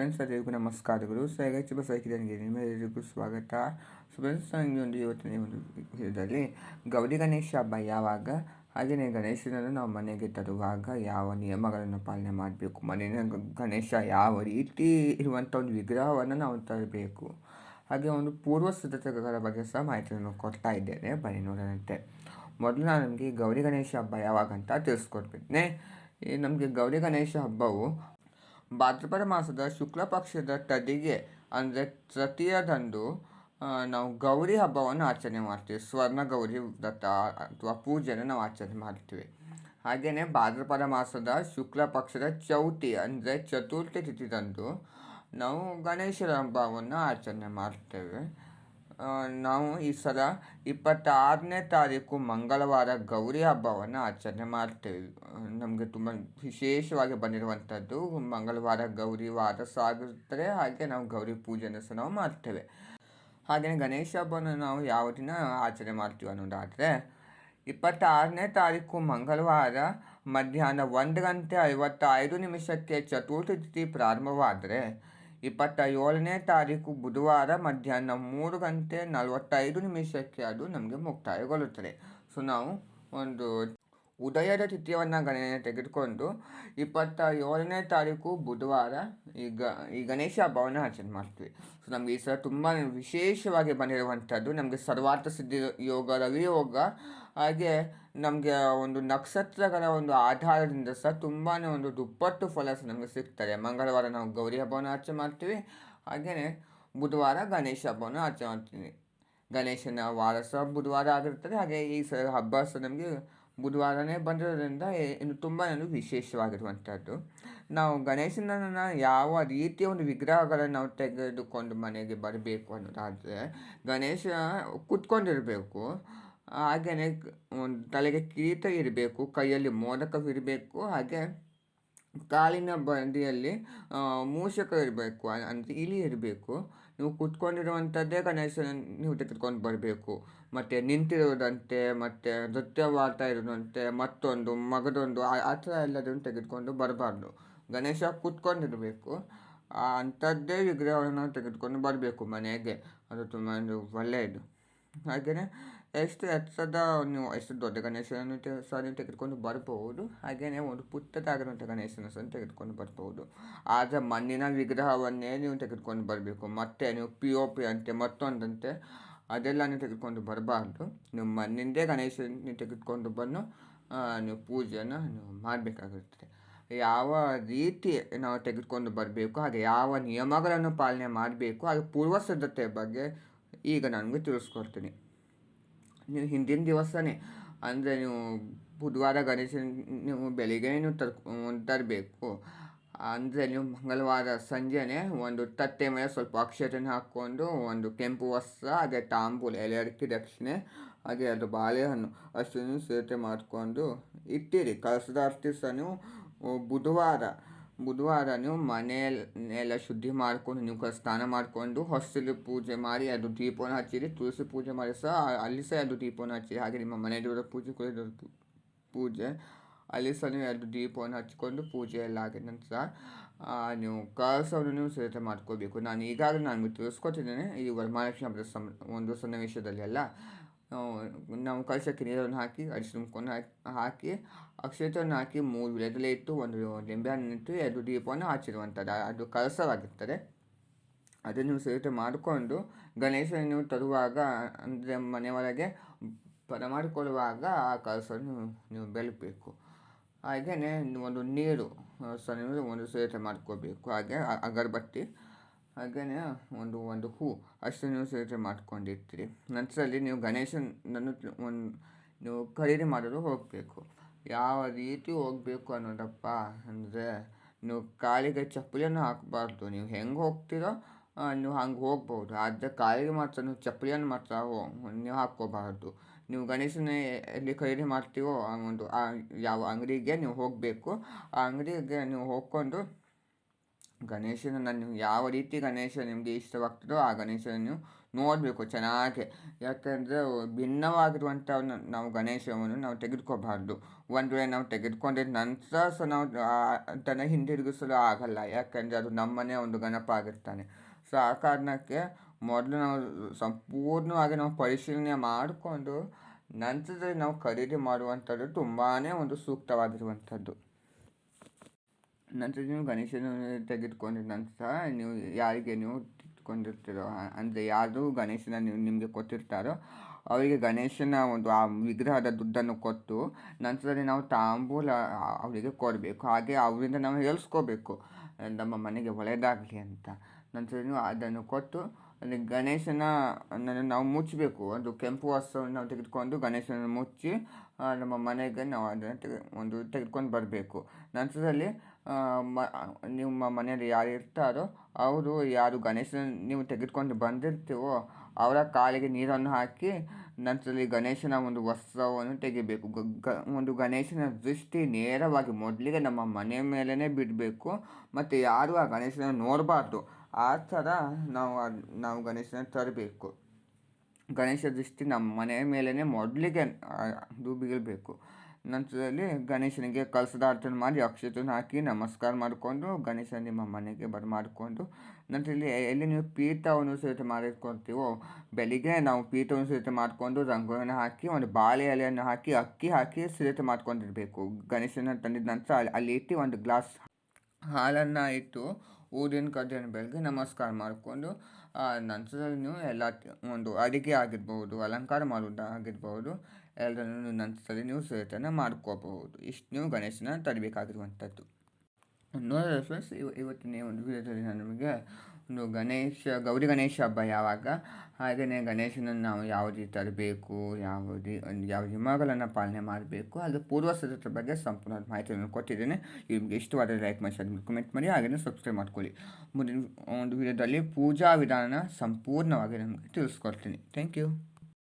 Friends ಎಲ್ಲರಿಗೂ ನಮಸ್ಕಾರಗಳು so ಚಿಕ್ಕ ಸೈಕಿದನಿಗೆ ನಿಮ್ಮೆಲ್ಲರಿಗೂ ಸ್ವಾಗತ ಸೊ ಫ್ರೆಂಡ್ಸ್ ನನಗೆ ಒಂದು ಇವತ್ತಿನ ಒಂದು ವಿಷಯದಲ್ಲಿ ಗೌರಿ ಗಣೇಶ ಹಬ್ಬ ಯಾವಾಗ ಹಾಗೆಯೇ ಗಣೇಶನನ್ನು ನಾವು ಮನೆಗೆ ತರುವಾಗ ಯಾವ ನಿಯಮಗಳನ್ನು ಪಾಲನೆ ಮಾಡಬೇಕು ಮನೆಯ ಗಣೇಶ ಯಾವ ರೀತಿ ಇರುವಂಥ ಒಂದು ವಿಗ್ರಹವನ್ನು ನಾವು ತರಬೇಕು ಹಾಗೆ ಒಂದು ಪೂರ್ವ ಸಿದ್ಧತೆಗಳ ಬಗ್ಗೆ ಸಹ ಮಾಹಿತಿಯನ್ನು ಕೊಡ್ತಾ ಇದ್ದೇನೆ ಬನ್ನಿ ನೋಡೋಣಂತೆ ಮೊದಲು ನಾನು ನಮಗೆ ಗೌರಿ ಗಣೇಶ ಹಬ್ಬ ಯಾವಾಗ ಅಂತ ತಿಳಿಸ್ಕೊಡ್ಬಿಟ್ಟೆ ನಮಗೆ ಗೌರಿ ಗಣೇಶ ಹಬ್ಬವು ಭಾದ್ರಪದ ಮಾಸದ ಶುಕ್ಲ ಪಕ್ಷದ ತದಿಗೆ ಅಂದರೆ ತೃತೀಯದಂದು ನಾವು ಗೌರಿ ಹಬ್ಬವನ್ನು ಆಚರಣೆ ಮಾಡ್ತೀವಿ. ಸ್ವರ್ಣ ಗೌರಿ ವ್ರತ ಅಥವಾ ಪೂಜೆಯನ್ನು ನಾವು ಆಚರಣೆ ಮಾಡ್ತೀವಿ. ಹಾಗೆಯೇ ಭಾದ್ರಪದ ಮಾಸದ ಶುಕ್ಲ ಪಕ್ಷದ ಚೌತಿ, ಅಂದರೆ ಚತುರ್ಥಿ ತಿಥಿದಂದು ನಾವು ಗಣೇಶರ ಹಬ್ಬವನ್ನು ಆಚರಣೆ ಮಾಡ್ತೇವೆ. ನಾವು ಈ ಸಲ ಇಪ್ಪತ್ತಾರನೇ ತಾರೀಕು ಮಂಗಳವಾರ ಗೌರಿ ಹಬ್ಬವನ್ನು ಆಚರಣೆ ಮಾಡ್ತೇವೆ. ನಮಗೆ ತುಂಬ ವಿಶೇಷವಾಗಿ ಬಂದಿರುವಂಥದ್ದು ಮಂಗಳವಾರ ಗೌರಿ ವಾರ ಸಾಗುತ್ತದೆ ಹಾಗೆ ನಾವು ಗೌರಿ ಪೂಜೆಯನ್ನು ಸಹ ನಾವು ಮಾಡ್ತೇವೆ. ಹಾಗೆಯೇ ಗಣೇಶ ಹಬ್ಬವನ್ನು ನಾವು ಯಾವ ದಿನ ಆಚರಣೆ ಮಾಡ್ತೀವಿ ಅನ್ನೋದಾದರೆ, ಇಪ್ಪತ್ತಾರನೇ ತಾರೀಕು ಮಂಗಳವಾರ ಮಧ್ಯಾಹ್ನ ಒಂದು ಗಂಟೆ ಐವತ್ತೈದು ನಿಮಿಷಕ್ಕೆ ಚತುರ್ಥಿ ತಿಥಿ ಪ್ರಾರಂಭವಾದರೆ ಇಪ್ಪತ್ತ ಏಳನೇ ತಾರೀಕು ಬುಧವಾರ ಮಧ್ಯಾಹ್ನ ಮೂರು ಗಂಟೆ ನಲವತ್ತೈದು ನಿಮಿಷಕ್ಕೆ ಅದು ನಮಗೆ ಮುಕ್ತಾಯಗೊಳ್ಳುತ್ತದೆ. ಸೊ ನಾವು ಒಂದು ಉದಯದ ತಿಥಿಯನ್ನು ಗಣನೆ ತೆಗೆದುಕೊಂಡು ಇಪ್ಪತ್ತ ಏಳನೇ ತಾರೀಕು ಬುಧವಾರ ಈ ಗ, ಈ ಗಣೇಶ ಹಬ್ಬವನ್ನು ಆಚರಣೆ ಮಾಡ್ತೀವಿ. ಸೊ ನಮಗೆ ಈ ಸಲ ತುಂಬ ವಿಶೇಷವಾಗಿ ಬಂದಿರುವಂಥದ್ದು. ನಮಗೆ ಸರ್ವಾರ್ಥ ಸಿದ್ಧಿ ಯೋಗ, ರವಿ ಯೋಗ, ಹಾಗೆ ನಮಗೆ ಒಂದು ನಕ್ಷತ್ರಗಳ ಒಂದು ಆಧಾರದಿಂದ ಸಹ ತುಂಬಾ ಒಂದು ದುಪ್ಪಟ್ಟು ಫಲ ನಮಗೆ ಸಿಗ್ತದೆ. ಮಂಗಳವಾರ ನಾವು ಗೌರಿ ಹಬ್ಬವನ್ನು ಆಚರಣೆ ಮಾಡ್ತೀವಿ. ಹಾಗೆಯೇ ಬುಧವಾರ ಗಣೇಶ ಹಬ್ಬವನ್ನು ಆಚರಣೆ ಮಾಡ್ತೀವಿ. ಗಣೇಶನ ವಾರ ಸಹ ಬುಧವಾರ ಆಗಿರ್ತದೆ. ಹಾಗೆ ಈ ಸ ಹಬ್ಬ ಸಹ ನಮಗೆ ಬುಧವಾರನೇ ಬಂದಿರೋದ್ರಿಂದ ಇನ್ನು ತುಂಬ ವಿಶೇಷವಾಗಿರುವಂಥದ್ದು. ನಾವು ಗಣೇಶನನ್ನು ಯಾವ ರೀತಿಯ ಒಂದು ವಿಗ್ರಹಗಳನ್ನು ನಾವು ತೆಗೆದುಕೊಂಡು ಮನೆಗೆ ಬರಬೇಕು ಅನ್ನೋದಾದರೆ, ಗಣೇಶ ಕುತ್ಕೊಂಡಿರಬೇಕು. ಹಾಗೆಯೇ ಒಂದು ತಲೆಗೆ ಕಿರೀಟ ಇರಬೇಕು, ಕೈಯಲ್ಲಿ ಮೋದಕವಿರಬೇಕು ಹಾಗೆ ಕಾಲಿನ ಬಂದಿಯಲ್ಲಿ ಮೂಷಕ ಇರಬೇಕು ಅಂದರೆ ಇಲಿ ಇರಬೇಕು. ನೀವು ಕೂತ್ಕೊಂಡಿರುವಂಥದ್ದೇ ಗಣೇಶನ ನೀವು ತೆಗೆದುಕೊಂಡು ಬರಬೇಕು. ಮತ್ತು ನಿಂತಿರುವುದಂತೆ, ಮತ್ತು ನೃತ್ಯವಾಡ್ತಾ ಇರೋದಂತೆ, ಮತ್ತೊಂದು, ಮಗದೊಂದು, ಆ ಥರ ಎಲ್ಲದನ್ನು ತೆಗೆದುಕೊಂಡು ಬರಬಾರ್ದು. ಗಣೇಶ ಕೂತ್ಕೊಂಡಿರಬೇಕು. ಅಂಥದ್ದೇ ವಿಗ್ರಹವನ್ನು ತೆಗೆದುಕೊಂಡು ಬರಬೇಕು ಮನೆಗೆ. ಅದು ತುಂಬ ಒಂದು ಒಳ್ಳೆಯದು. ಹಾಗೆಯೇ ಎಷ್ಟು ಎತ್ತರದ ನೀವು ಎಷ್ಟು ದೊಡ್ಡ ಗಣೇಶನನ್ನು ತೆ- ಸಹ ನೀವು ತೆಗೆದುಕೊಂಡು ಬರ್ಬೋದು ಹಾಗೆಯೇ ಒಂದು ಪುಟ್ಟದಾಗಿರುವಂಥ ಗಣೇಶನ ಸಹ ತೆಗೆದುಕೊಂಡು ಬರ್ಬೋದು. ಆದರೆ ಮಣ್ಣಿನ ವಿಗ್ರಹವನ್ನೇ ನೀವು ತೆಗೆದುಕೊಂಡು ಬರಬೇಕು. ಮತ್ತೆ ನೀವು ಪಿ ಒ ಪಿ ಅಂತೆ, ಮತ್ತೊಂದಂತೆ, ಅದೆಲ್ಲ ನೀವು ತೆಗೆದುಕೊಂಡು ಬರಬಾರ್ದು. ನೀವು ಮಣ್ಣಿಂದೇ ಗಣೇಶನ ತೆಗೆದುಕೊಂಡು ಬಂದು ನೀವು ಪೂಜೆಯನ್ನು ನೀವು ಮಾಡಬೇಕಾಗುತ್ತದೆ ಯಾವ ರೀತಿ ನಾವು ತೆಗೆದುಕೊಂಡು ಬರಬೇಕು, ಹಾಗೆ ಯಾವ ನಿಯಮಗಳನ್ನು ಪಾಲನೆ ಮಾಡಬೇಕು, ಹಾಗೆ ಪೂರ್ವ ಸಿದ್ಧತೆ ಬಗ್ಗೆ ಈಗ ನನಗೆ ತಿಳಿಸ್ಕೊಡ್ತೀನಿ. ನೀವು ಹಿಂದಿನ ದಿವಸನೇ, ಅಂದರೆ ನೀವು ಬುಧವಾರ ಗಣೇಶನ ನೀವು ಬೆಳಿಗ್ಗೆ ನೀವು ತರ್ ತರಬೇಕು. ಅಂದರೆ ನೀವು ಮಂಗಳವಾರ ಸಂಜೆನೆ ಒಂದು ತಟ್ಟೆ ಮೇಲೆ ಸ್ವಲ್ಪ ಅಕ್ಷತೆನ ಹಾಕ್ಕೊಂಡು ಒಂದು ಕೆಂಪು ವಸ್ತ್ರ ಹಾಗೆ ತಾಂಬೂಲ ಎಲೆ ದಕ್ಷಿಣೆ ಹಾಗೆ ಅದು ಬಾಳೆಹಣ್ಣು ಅಷ್ಟನ್ನು ಸೇರ್ತೆ ಮಾಡಿಕೊಂಡು ಇಟ್ಟಿರಿ. ಕಳಸದ ಅರ್ಥ ನೀವು ಬುಧವಾರ ಬುಧವಾರ ನೀವು ಮನೆಯಲ್ಲೆಲ್ಲ ಶುದ್ಧಿ ಮಾಡಿಕೊಂಡು, ನೀವು ಸ್ನಾನ ಮಾಡಿಕೊಂಡು ಹೊಸಲು ಪೂಜೆ ಮಾಡಿ, ಅದು ದೀಪವನ್ನು ಹಚ್ಚಿರಿ, ತುಳಸಿ ಪೂಜೆ ಮಾಡಿ ಸಹ, ಅಲ್ಲಿ ಸಹ ಅದು ದೀಪವನ್ನು ಹಚ್ಚಿರಿ. ಹಾಗೆ ನಿಮ್ಮ ಮನೆ ದೇವರ ಪೂಜೆ ಕೂಡ ಪೂಜೆ. ಅಲ್ಲಿ ಸಹ ನೀವು ಅದು ದೀಪವನ್ನು ಹಚ್ಕೊಂಡು ಪೂಜೆ ಎಲ್ಲ ಆಗಿದ ನಂತರ ನೀವು ಕಳಸವನ್ನು ನೀವು ಸಿದ್ಧತೆ ಮಾಡ್ಕೋಬೇಕು. ನಾನು ಈಗಾಗಲೇ ನಾನು ತಿಳಿಸ್ಕೊತಿದ್ದೇನೆ ಈ ವರಮಹಾಲಕ್ಷ್ಮಿ ಹಬ್ಬದ ಸಂ, ಒಂದು ಸನ್ನಿವೇಶದಲ್ಲಿ ಎಲ್ಲ ನಾವು ಕಳಶಕ್ಕೆ ನೀರನ್ನು ಹಾಕಿ ಅರಿಶಿನ ಕುಂಕುಮವನ್ನು ಹಾಕಿ ಹಾಕಿ ಅಕ್ಷತೆಯನ್ನು ಹಾಕಿ ಮೂರು ವಿಳೆದೆಲೆ ಇಟ್ಟು ಒಂದು ಲಿಂಬೆಹಣ್ಣು ಇಟ್ಟು ಎರಡು ದೀಪವನ್ನು ಹಚ್ಚಿರುವಂಥದ್ದು ಅದು ಕಳಸವಾಗಿರ್ತದೆ ಅದನ್ನು ಸಿದ್ಧತೆ ಮಾಡಿಕೊಂಡು ಗಣೇಶನ ತರುವಾಗ, ಅಂದರೆ ಮನೆ ಒಳಗೆ ಪರ ಮಾಡಿಕೊಳ್ಳುವಾಗ ಆ ಕಳಸವನ್ನು ನೀವು ಬೆಳಗಬೇಕು. ಹಾಗೆಯೇ ಒಂದು ನೀರು ಸಣ್ಣ ಒಂದು ಸಿದ್ಧತೆ ಮಾಡ್ಕೋಬೇಕು ಹಾಗೆ ಅಗರಬತ್ತಿ ಹಾಗೆಯೇ ಒಂದು ಒಂದು ಹೂ ಅಷ್ಟು ನೀವು ಸೇರಿ ಮಾಡ್ಕೊಂಡಿರ್ತೀರಿ. ನಂತರದಲ್ಲಿ ನೀವು ಗಣೇಶನನ್ನು ಒಂದು ನೀವು ಖರೀದಿ ಮಾಡಲು ಹೋಗಬೇಕು. ಯಾವ ರೀತಿ ಹೋಗಬೇಕು ಅನ್ನೋದಪ್ಪ ಅಂದರೆ ನೀವು ಕಾಲಿಗೆ ಚಪ್ಪಲಿಯನ್ನು ಹಾಕಬಾರ್ದು. ನೀವು ಹೆಂಗೆ ಹೋಗ್ತೀರೋ ನೀವು ಹಂಗೆ ಹೋಗ್ಬೋದು. ಆದರೆ ಕಾಲಿಗೆ ಮಾತ್ರ ನೀವು ಚಪ್ಪಲಿಯನ್ನು ಮಾತ್ರ ನೀವು ಹಾಕ್ಕೋಬಾರ್ದು. ನೀವು ಗಣೇಶನ ಎಲ್ಲಿ ಖರೀದಿ ಮಾಡ್ತೀವೋ ಆ ಒಂದು ಯಾವ ಅಂಗಡಿಗೆ ನೀವು ಹೋಗಬೇಕು. ಆ ಅಂಗಡಿಗೆ ನೀವು ಹೋಗ್ಕೊಂಡು ಗಣೇಶನನ್ನು ನೀವು ಯಾವ ರೀತಿ ಗಣೇಶ ನಿಮಗೆ ಇಷ್ಟವಾಗ್ತದೋ ಆ ಗಣೇಶನ ನೀವು ನೋಡಬೇಕು ಚೆನ್ನಾಗಿ. ಯಾಕೆಂದರೆ ಭಿನ್ನವಾಗಿರುವಂಥ ನಾವು ಗಣೇಶವನ್ನು ನಾವು ತೆಗೆದುಕೋಬಾರ್ದು ಒಂದು ವೇಳೆ ನಾವು ತೆಗೆದುಕೊಂಡಿದ್ದ ನಂತರ ಸಹ ನಾವು ಅದನ್ನು ಹಿಂದಿರುಗಿಸಲು ಆಗಲ್ಲ. ಯಾಕೆಂದರೆ ಅದು ನಮ್ಮನೇ ಒಂದು ಗಣಪ ಆಗಿರ್ತಾನೆ. ಸೊ ಆ ಕಾರಣಕ್ಕೆ ಮೊದಲು ನಾವು ಸಂಪೂರ್ಣವಾಗಿ ನಾವು ಪರಿಶೀಲನೆ ಮಾಡಿಕೊಂಡು ನಂತರದಲ್ಲಿ ನಾವು ಖರೀದಿ ಮಾಡುವಂಥದ್ದು ತುಂಬಾ ಒಂದು ಸೂಕ್ತವಾಗಿರುವಂಥದ್ದು. ನಂತರ ನೀವು ಗಣೇಶನ ತೆಗೆದುಕೊಂಡಿದ ನಂತರ ನೀವು ಯಾರಿಗೆ ನೀವು ತೆಗೆದುಕೊಂಡಿರ್ತೀರೋ ಅಂದರೆ ಯಾರು ಗಣೇಶನ ನೀವು ನಿಮಗೆ ಕೊಟ್ಟಿರ್ತಾರೋ, ಅವರಿಗೆ ಗಣೇಶನ ಒಂದು ಆ ವಿಗ್ರಹದ ದುಡ್ಡನ್ನು ಕೊಟ್ಟು ನಂತರ ನಾವು ತಾಂಬೂಲ ಅವರಿಗೆ ಕೊಡಬೇಕು. ಹಾಗೆ ಅವರಿಂದ ನಾವು ಹೇಳಿಸ್ಕೋಬೇಕು. ನಮ್ಮ ಮನೆಗೆ ಒಳ್ಳೆಯದಾಗಲಿ ಅಂತ. ನಂತರ ನೀವು ಅದನ್ನು ಕೊಟ್ಟು ಅಲ್ಲಿ ಗಣೇಶನ ನಾವು ಮುಚ್ಚಬೇಕು. ಒಂದು ಕೆಂಪು ವಸ್ತ್ರವನ್ನು ನಾವು ತೆಗೆದುಕೊಂಡು ಗಣೇಶನ ಮುಚ್ಚಿ ನಮ್ಮ ಮನೆಗೆ ನಾವು ಅದನ್ನು ತೆಗೆ, ಒಂದು ತೆಗೆದುಕೊಂಡು ಬರಬೇಕು. ನಂತರದಲ್ಲಿ ಮ, ನಿಮ್ಮ ಮನೆಯಲ್ಲಿ ಯಾರು ಇರ್ತಾರೋ ಅವರು ಯಾರು ಗಣೇಶನ ನೀವು ತೆಗೆದುಕೊಂಡು ಬಂದಿರ್ತೀವೋ ಅವರ ಕಾಲಿಗೆ ನೀರನ್ನು ಹಾಕಿ ನಂತರದಲ್ಲಿ ಗಣೇಶನ ಒಂದು ವಸ್ತ್ರವನ್ನು ತೆಗಿಬೇಕು. ಒಂದು ಗಣೇಶನ ದೃಷ್ಟಿ ನೇರವಾಗಿ ಮೊದಲಿಗೆ ನಮ್ಮ ಮನೆ ಮೇಲೇ ಬಿಡಬೇಕು ಮತ್ತು ಯಾರು ಆ ಗಣೇಶನ ನೋಡಬಾರ್ದು. ಆ ಥರ ನಾವು ನಾವು ಗಣೇಶನ ತರಬೇಕು. ಗಣೇಶ ದೃಷ್ಟಿ ನಮ್ಮ ಮನೆಯ ಮೇಲೇ ಮೊದಲಿಗೆ ಅದು ಬೀಳಬೇಕು ನಂತರದಲ್ಲಿ ಗಣೇಶನಿಗೆ ಕಲಸದಾರ್ತನ ಮಾಡಿ ಅಕ್ಷತೆಯನ್ನು ಹಾಕಿ ನಮಸ್ಕಾರ ಮಾಡಿಕೊಂಡು ಗಣೇಶ ನಿಮ್ಮ ಮನೆಗೆ ಬರ ಮಾಡಿಕೊಂಡು, ನಂತರದಲ್ಲಿ ಎಲ್ಲಿ ನೀವು ಪೀಠವನ್ನು ಸಹಿತ ಮಾಡಿಟ್ಕೊಳ್ತೀವೋ ಬೆಳಿಗ್ಗೆ ನಾವು ಪೀಠವನ್ನು ಸಹಿತ ಮಾಡಿಕೊಂಡು ರಂಗೋಲಿಯನ್ನು ಹಾಕಿ ಒಂದು ಬಾಳೆ ಎಲೆಯನ್ನು ಹಾಕಿ, ಅಕ್ಕಿ ಹಾಕಿ ಸಿದ್ಧತೆ ಮಾಡ್ಕೊಂಡಿರಬೇಕು. ಗಣೇಶನ ತಂದಿದ ನಂತರ ಅಲ್ಲಿ ಇಟ್ಟು ಒಂದು ಗ್ಲಾಸ್ ಹಾಲನ್ನು ಇಟ್ಟು ಊದಿನ ಕಡ್ಡಿಯನ್ನು ಬೆಳಗ್ಗೆ ನಮಸ್ಕಾರ ಮಾಡಿಕೊಂಡು ನಂತರದಲ್ಲಿ ನೀವು ಎಲ್ಲ ಒಂದು ಅಡಿಗೆ ಆಗಿರ್ಬೋದು, ಅಲಂಕಾರ ಮಾಡುವುದು ಆಗಿರ್ಬೋದು ಎಲ್ಲರನ್ನು ನಂತರದಲ್ಲಿ ನೀವು ಸಿದ್ಧತೆಯನ್ನು ಮಾಡ್ಕೋಬಹುದು. ಇಷ್ಟು ನೀವು ಗಣೇಶನ ತರಬೇಕಾಗಿರುವಂಥದ್ದು ನೋಡಿದ್ರೆ ಫ್ರೆಂಡ್ಸ್ ಇವತ್ತಿನ ಒಂದು ವಿಡಿಯೋದಲ್ಲಿ ನಾನು ನಿಮಗೆ ಒಂದು ಗಣೇಶ, ಗೌರಿ ಗಣೇಶ ಹಬ್ಬ ಯಾವಾಗ? ಹಾಗೆಯೇ ಗಣೇಶನನ್ನು ನಾವು ಯಾವ ರೀತಿ ತರಬೇಕು ಯಾವ ಯಾವ ಹಿಮಗಳನ್ನು ಪಾಲನೆ ಮಾಡಬೇಕು ಅದು ಪೂರ್ವ ಸಿದ್ಧತೆ ಬಗ್ಗೆ ಸಂಪೂರ್ಣ ಮಾಹಿತಿಯನ್ನು ಕೊಟ್ಟಿದ್ದೇನೆ. ನಿಮಗೆ ಇಷ್ಟವಾದ ಲೈಕ್ ಮಾಡಿ ಕಮೆಂಟ್ ಮಾಡಿ ಹಾಗೆಯೇ ಸಬ್ಸ್ಕ್ರೈಬ್ ಮಾಡ್ಕೊಳ್ಳಿ. ಮುಂದಿನ ಒಂದು ವಿಡಿಯೋದಲ್ಲಿ ಪೂಜಾ ವಿಧಾನ ಸಂಪೂರ್ಣವಾಗಿ ನಮಗೆ ತಿಳಿಸ್ಕೊಡ್ತೀನಿ. Thank you